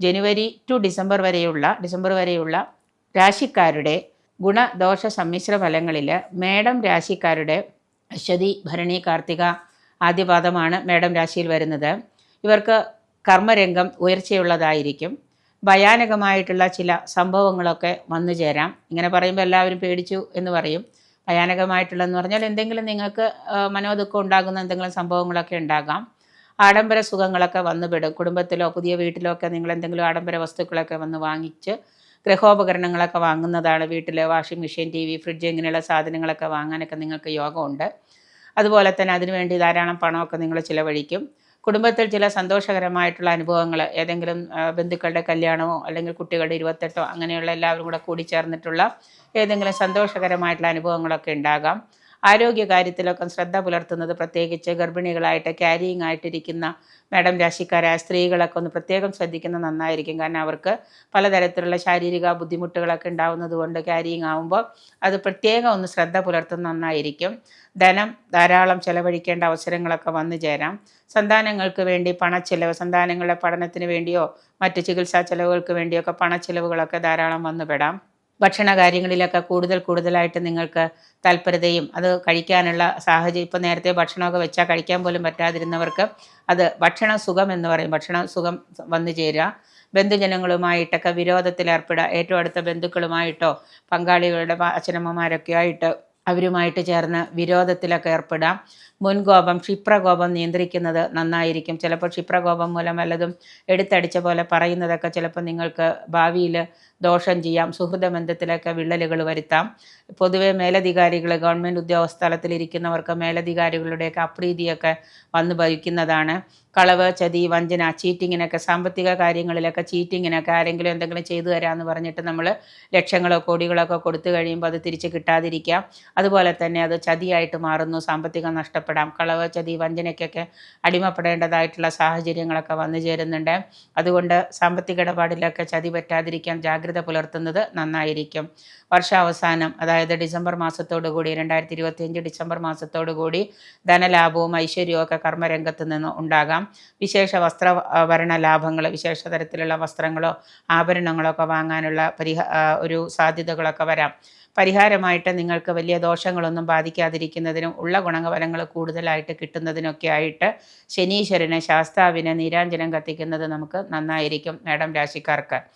January to December വരെയുള്ള December വരെയുള്ള രാശിക്കാരുടെ ഗുണദോഷ സമ്മിശ്ര ഫലങ്ങളിൽ മേടം രാശിക്കാരുടെ അശ്വതി ഭരണി കാർത്തിക ആദ്യപാദമാണ് മേടം രാശിയിൽ വരുന്നത്. ഇവർക്ക് കർമ്മരംഗം ഉയർച്ചയുള്ളതായിരിക്കും. ഭയാനകമായിട്ടുള്ള ചില സംഭവങ്ങളൊക്കെ വന്നു ചേരാം. ഇങ്ങനെ പറയുമ്പോൾ എല്ലാവരും പേടിച്ചു എന്ന് പറയും. ഭയാനകമായിട്ടുള്ളതെന്ന് പറഞ്ഞാൽ എന്തെങ്കിലും നിങ്ങൾക്ക് മനോദുഃഖം ഉണ്ടാകുന്ന എന്തെങ്കിലും സംഭവങ്ങളൊക്കെ ഉണ്ടാകാം. ആഡംബര സുഖങ്ങളൊക്കെ വന്നുപെടും കുടുംബത്തിലോ പുതിയ വീട്ടിലോ ഒക്കെ നിങ്ങൾ എന്തെങ്കിലും ആഡംബര വസ്തുക്കളൊക്കെ വന്ന് വാങ്ങിച്ച് ഗൃഹോപകരണങ്ങളൊക്കെ വാങ്ങുന്നതാണ് വീട്ടിൽ washing machine T V fridge ഇങ്ങനെയുള്ള സാധനങ്ങളൊക്കെ വാങ്ങാനൊക്കെ നിങ്ങൾക്ക് യോഗമുണ്ട്. അതുപോലെ തന്നെ അതിനുവേണ്ടി ധാരാളം പണമൊക്കെ നിങ്ങൾ ചിലവഴിക്കും. കുടുംബത്തിൽ ചില സന്തോഷകരമായിട്ടുള്ള അനുഭവങ്ങൾ ഏതെങ്കിലും ബന്ധുക്കളുടെ കല്യാണമോ അല്ലെങ്കിൽ കുട്ടികളുടെ ഇരുപത്തെട്ടോ അങ്ങനെയുള്ള എല്ലാവരും കൂടെ കൂടി ചേർന്നിട്ടുള്ള ഏതെങ്കിലും സന്തോഷകരമായിട്ടുള്ള അനുഭവങ്ങളൊക്കെ ഉണ്ടാകാം. ആരോഗ്യ കാര്യത്തിലൊക്കെ ശ്രദ്ധ പുലർത്തുന്നത് പ്രത്യേകിച്ച് ഗർഭിണികളായിട്ട് ക്യാരിയിങ് ആയിട്ടിരിക്കുന്ന മാഡം രാശിക്കാരായ സ്ത്രീകളൊക്കെ ഒന്ന് പ്രത്യേകം ശ്രദ്ധിക്കുന്നത് നന്നായിരിക്കും. കാരണം അവർക്ക് പലതരത്തിലുള്ള ശാരീരിക ബുദ്ധിമുട്ടുകളൊക്കെ ഉണ്ടാവുന്നത് കൊണ്ട് ക്യാരിയിങ് ആവുമ്പോൾ അത് പ്രത്യേകം ഒന്ന് ശ്രദ്ധ പുലർത്തുന്നത് നന്നായിരിക്കും. ധനം ധാരാളം ചെലവഴിക്കേണ്ട അവസരങ്ങളൊക്കെ വന്നു ചേരാം. സന്താനങ്ങൾക്ക് വേണ്ടി പണച്ചെലവ് സന്താനങ്ങളുടെ പഠനത്തിന് വേണ്ടിയോ മറ്റ് ചികിത്സാ ചെലവുകൾക്ക് വേണ്ടിയോ ഒക്കെ പണച്ചെലവുകളൊക്കെ ധാരാളം വന്നുപെടാം ഭക്ഷണ കാര്യങ്ങളിലൊക്കെ കൂടുതൽ കൂടുതലായിട്ട് നിങ്ങൾക്ക് താല്പര്യതയും അത് കഴിക്കാനുള്ള സാഹചര്യം ഇപ്പോൾ നേരത്തെ ഭക്ഷണമൊക്കെ വെച്ചാൽ കഴിക്കാൻ പോലും പറ്റാതിരുന്നവർക്ക് അത് ഭക്ഷണ സുഖം എന്ന് പറയും. ഭക്ഷണ സുഖം വന്നു ചേരുക. ബന്ധുജനങ്ങളുമായിട്ടൊക്കെ വിരോധത്തിലേർപ്പെടുക. ഏറ്റവും അടുത്ത ബന്ധുക്കളുമായിട്ടോ പങ്കാളികളുടെ അച്ഛനമ്മമാരൊക്കെ ആയിട്ട് അവരുമായിട്ട് ചേർന്ന് വിരോധത്തിലൊക്കെ ഏർപ്പെടാം. മുൻകോപം ക്ഷിപ്രകോപം നിയന്ത്രിക്കുന്നത് നന്നായിരിക്കും. ചിലപ്പോൾ ക്ഷിപ്രകോപം മൂലം വല്ലതും എടുത്തടിച്ച പോലെ പറയുന്നതൊക്കെ ചിലപ്പോൾ നിങ്ങൾക്ക് ഭാവിയിൽ ദോഷം ചെയ്യാം. സുഹൃത ബന്ധത്തിലൊക്കെ വിള്ളലുകൾ വരുത്താം. പൊതുവേ മേലധികാരികൾ ഗവൺമെന്റ് ഉദ്യോഗസ്ഥ തലത്തിലിരിക്കുന്നവർക്ക് മേലധികാരികളുടെയൊക്കെ അപ്രീതിയൊക്കെ വന്നു ഭവിക്കുന്നതാണ്. കളവ് ചതി വഞ്ചന ചീറ്റിങ്ങിനൊക്കെ സാമ്പത്തിക കാര്യങ്ങളിലൊക്കെ ചീറ്റിങ്ങിനൊക്കെ ആരെങ്കിലും എന്തെങ്കിലും ചെയ്തു തരാമെന്ന് പറഞ്ഞിട്ട് നമ്മൾ ലക്ഷങ്ങളോ കോടികളോ ഒക്കെ കൊടുത്തു കഴിയുമ്പോൾ അത് തിരിച്ച് കിട്ടാതിരിക്കാം. അതുപോലെ തന്നെ അത് ചതിയായിട്ട് മാറുന്നു സാമ്പത്തികം നഷ്ടപ്പെടാം കളവ് ചതി വഞ്ചനയ്ക്കൊക്കെ അടിമപ്പെടേണ്ടതായിട്ടുള്ള സാഹചര്യങ്ങളൊക്കെ വന്നു ചേരുന്നുണ്ട്. അതുകൊണ്ട് സാമ്പത്തിക ഇടപാടിലൊക്കെ ചതി പറ്റാതിരിക്കാൻ ജാഗ്രത പുലർത്തുന്നത് നന്നായിരിക്കും. വർഷാവസാനം അതായത് ഡിസംബർ മാസത്തോടു കൂടി രണ്ടായിരത്തി ഇരുപത്തിയഞ്ച് ഡിസംബർ മാസത്തോടു കൂടി ധനലാഭവും ഐശ്വര്യവും ഒക്കെ കർമ്മരംഗത്ത് നിന്ന് ഉണ്ടാകാം. വിശേഷ വസ്ത്രഭരണ ലാഭങ്ങൾ വിശേഷ തരത്തിലുള്ള വസ്ത്രങ്ങളോ ആഭരണങ്ങളോ ഒക്കെ വാങ്ങാനുള്ള പരിഹ ഒരു സാധ്യതകളൊക്കെ വരാം. പരിഹാരമായിട്ട് നിങ്ങൾക്ക് വലിയ ദോഷങ്ങളൊന്നും ബാധിക്കാതിരിക്കുന്നതിനും ഉള്ള ഗുണഫലങ്ങൾ കൂടുതലായിട്ട് കിട്ടുന്നതിനൊക്കെ ആയിട്ട് ശനീശ്വരനെ ശാസ്താവിനെ നീരാഞ്ജനം കത്തിക്കുന്നത് നമുക്ക് നന്നായിരിക്കും മേടം രാശിക്കാർക്ക്.